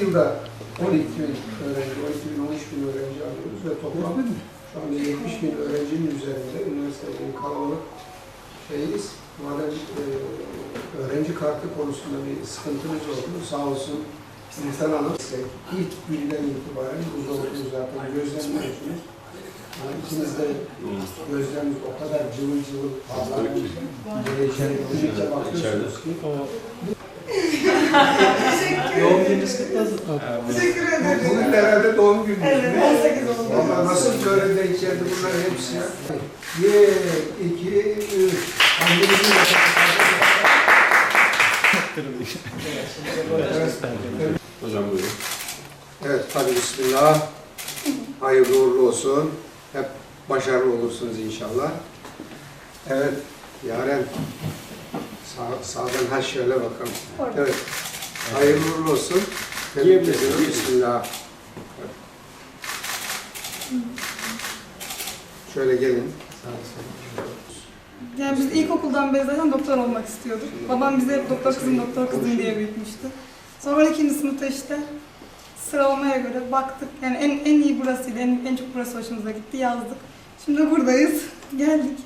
yılda 12 bin öğrenci, 12 bin, 13 bin öğrenci alıyoruz ve toplam şu anda 70 bin öğrencinin üzerinde üniversitenin kalabalık şeyiz. Madem e, öğrenci kartı konusunda bir sıkıntımız oldu, sağ olsun Hanım size ilk günden itibaren burada olduğunu zaten gözlemliyorsunuz. Yani ikiniz de gözleriniz o kadar cıvıl cıvıl parlak, böyle içeri iyice bakıyorsunuz ki Doğum gününüz kutlu olsun. Teşekkür ederim. Bugün de herhalde doğum günü. Evet, 18 oldu. Valla nasıl böyle denk geldi bunların hepsi ya. Bir, iki, üç. Annenizin Hocam buyurun. Evet, tabii bismillah. Hayırlı uğurlu olsun. Hep başarılı olursunuz inşallah. Evet, Yaren. Sağ, sağdan ha şöyle bakalım. Evet. Hayırlı uğurlu olsun. Tebrik ediyorum. Bismillah. Şöyle gelin. Yani biz ilkokuldan beri zaten doktor olmak istiyorduk. Babam bize hep doktor kızım, doktor kızım diye büyütmüştü. Sonra ikinci sınıfta işte sıralamaya göre baktık. Yani en, en iyi burasıydı, en, en çok burası hoşumuza gitti, yazdık. Şimdi buradayız, geldik.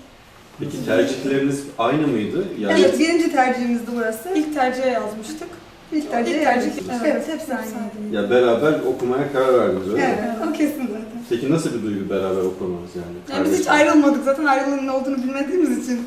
Peki tercihleriniz aynı mıydı? Yani Evet, birinci tercihimizdi burası. İlk tercihe yazmıştık. İlk tercih, İlk tercih. Evet, Evet, hepsi aynıydı. ya beraber okumaya karar verdiniz öyle mi? Evet, o kesin zaten. Peki nasıl bir duygu beraber okumanız yani? Yani biz hiç ayrılmadık zaten ayrılığın ne olduğunu bilmediğimiz için.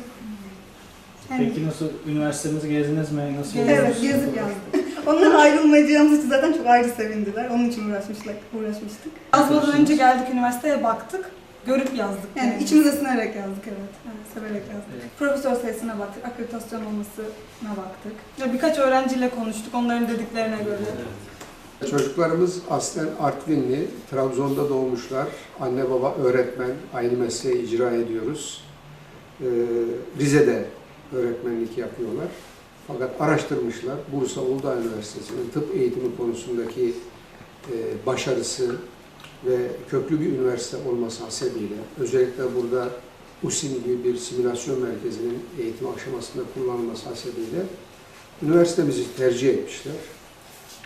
Yani, Peki nasıl üniversitemizi gezdiniz mi? Nasıl Evet, buldunuz? gezip yazdık. Onlar ayrılmayacağımız için zaten çok ayrı sevindiler. Onun için uğraşmışlar, uğraşmıştık. Yazmadan önce geldik üniversiteye baktık. Görüp yazdık. Yani, içimize sinerek yazdık evet. evet severek yazdık. Evet. Profesör sayısına baktık, akreditasyon olmasına baktık. Ya birkaç öğrenciyle konuştuk onların dediklerine göre. Çocuklarımız aslen Artvinli, Trabzon'da doğmuşlar. Anne baba öğretmen, aynı mesleği icra ediyoruz. Ee, Rize'de öğretmenlik yapıyorlar. Fakat araştırmışlar, Bursa Uludağ Üniversitesi'nin tıp eğitimi konusundaki e, başarısı ve köklü bir üniversite olması hasebiyle, özellikle burada USİM gibi bir simülasyon merkezinin eğitim aşamasında kullanılması hasebiyle üniversitemizi tercih etmişler.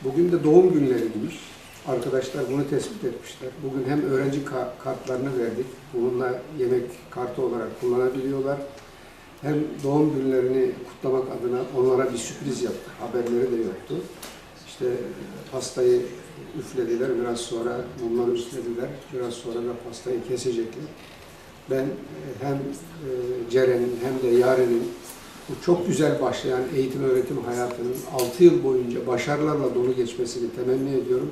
Bugün de doğum günleriymiş. Arkadaşlar bunu tespit etmişler. Bugün hem öğrenci ka- kartlarını verdik. Bununla yemek kartı olarak kullanabiliyorlar. Hem doğum günlerini kutlamak adına onlara bir sürpriz yaptık. Haberleri de yoktu. İşte pastayı üflediler. Biraz sonra mumları üflediler. Biraz sonra da pastayı kesecekler. Ben e, hem e, Ceren'in hem de Yaren'in bu çok güzel başlayan eğitim öğretim hayatının 6 yıl boyunca başarılarla dolu geçmesini temenni ediyorum.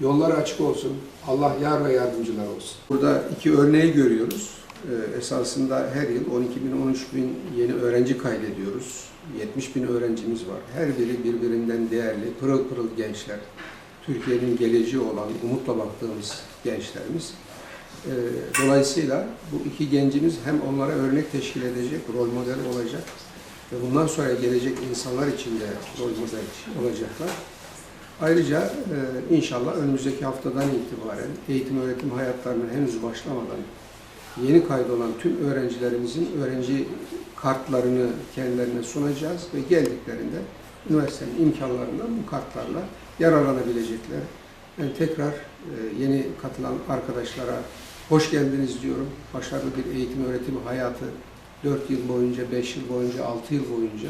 Yolları açık olsun. Allah yar ve yardımcılar olsun. Burada iki örneği görüyoruz. Ee, esasında her yıl 12 bin, 13 bin yeni öğrenci kaydediyoruz. 70 bin öğrencimiz var. Her biri birbirinden değerli, pırıl pırıl gençler. Türkiye'nin geleceği olan, umutla baktığımız gençlerimiz. Ee, Dolayısıyla bu iki gencimiz hem onlara örnek teşkil edecek, rol model olacak ve bundan sonra gelecek insanlar için de rol model olacaklar. Ayrıca e, inşallah önümüzdeki haftadan itibaren eğitim öğretim hayatlarına henüz başlamadan yeni kaydolan tüm öğrencilerimizin öğrenci kartlarını kendilerine sunacağız ve geldiklerinde üniversitenin imkanlarından bu kartlarla yararlanabilecekler. Ben tekrar e, yeni katılan arkadaşlara hoş geldiniz diyorum. Başarılı bir eğitim öğretim hayatı 4 yıl boyunca, 5 yıl boyunca, 6 yıl boyunca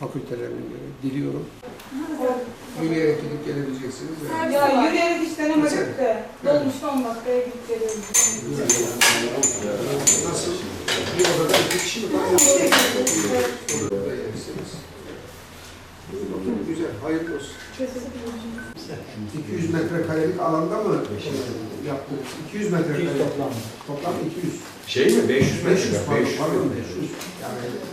fakültelerine göre diliyorum. Yürüyerek gidip gelebileceksiniz. Yani. Ya yürüyerek hiç denemedik de dolmuşta 10 dakikaya gidip geliyoruz. Nasıl? Bir odada iki kişi mi var? Güzel, hayırlı olsun. 200 metrekarelik alanda mı yaptık? 200 metrekarelik. toplam. Toplam 200. Şey mi? 500 500 pardon, pardon 500. Yani